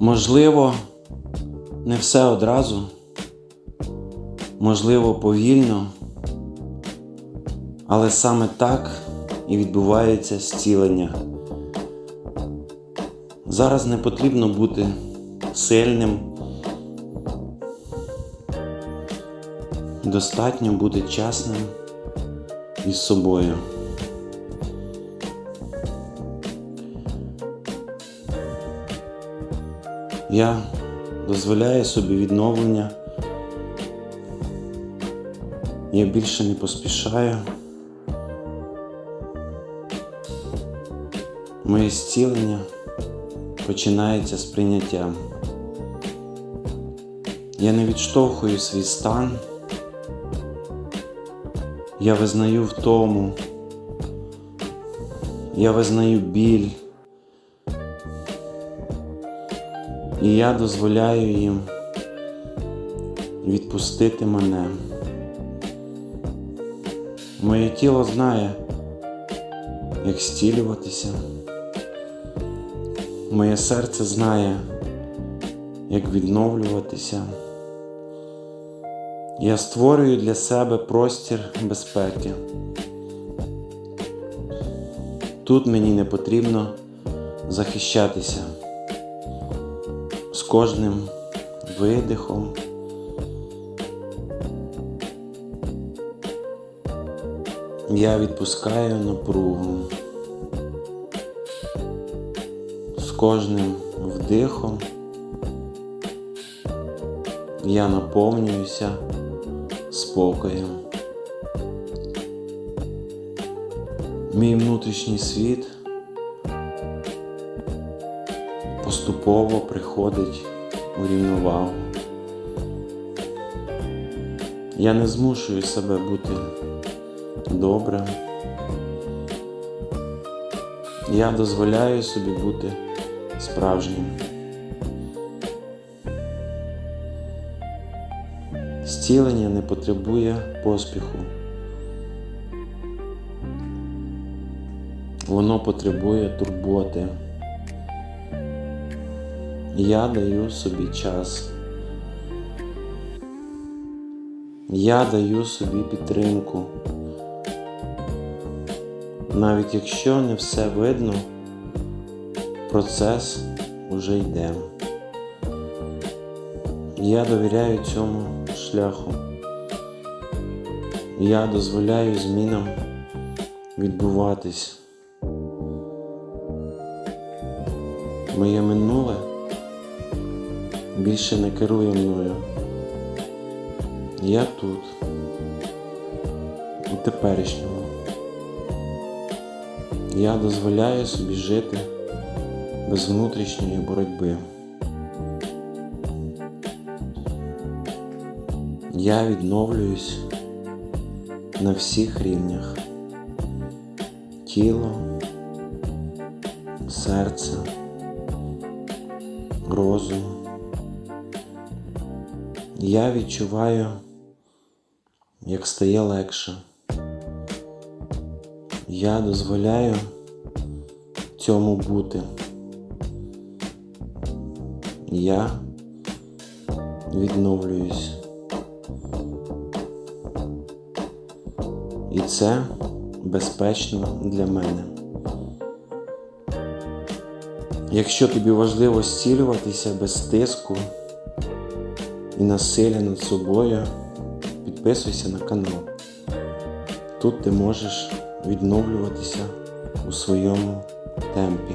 Можливо, не все одразу, можливо, повільно, але саме так і відбувається зцілення. Зараз не потрібно бути сильним. Достатньо бути чесним із собою. Я дозволяю собі відновлення. Я більше не поспішаю. Моє зцілення починається з прийняття. Я не відштовхую свій стан. Я визнаю втому. Я визнаю біль. І я дозволяю їм відпустити мене. Моє тіло знає, як зцілюватися. Моє серце знає, як відновлюватися. Я створюю для себе простір безпеки. Тут мені не потрібно захищатися. З кожним видихом я відпускаю напругу. З кожним вдихом я наповнююся спокоєм. Мій внутрішній світ поступово приходить у рівновагу. Я не змушую себе бути добрим. Я дозволяю собі бути справжнім. Зцілення не потребує поспіху. Воно потребує турботи. Я даю собі час. Я даю собі підтримку. Навіть якщо не все видно, процес уже йде. Я довіряю цьому шляху. Я дозволяю змінам відбуватись. Моє минуле більше не керує мною. Я тут, у теперішньому. Я дозволяю собі жити без внутрішньої боротьби. Я відновлююсь на всіх рівнях. Тіло, серце, розум. Я відчуваю, як стає легше. Я дозволяю цьому бути. Я відновлююсь. І це безпечно для мене. Якщо тобі важливо зцілюватися без тиску і насилля над собою, підписуйся на канал. Тут ти можеш відновлюватися у своєму темпі.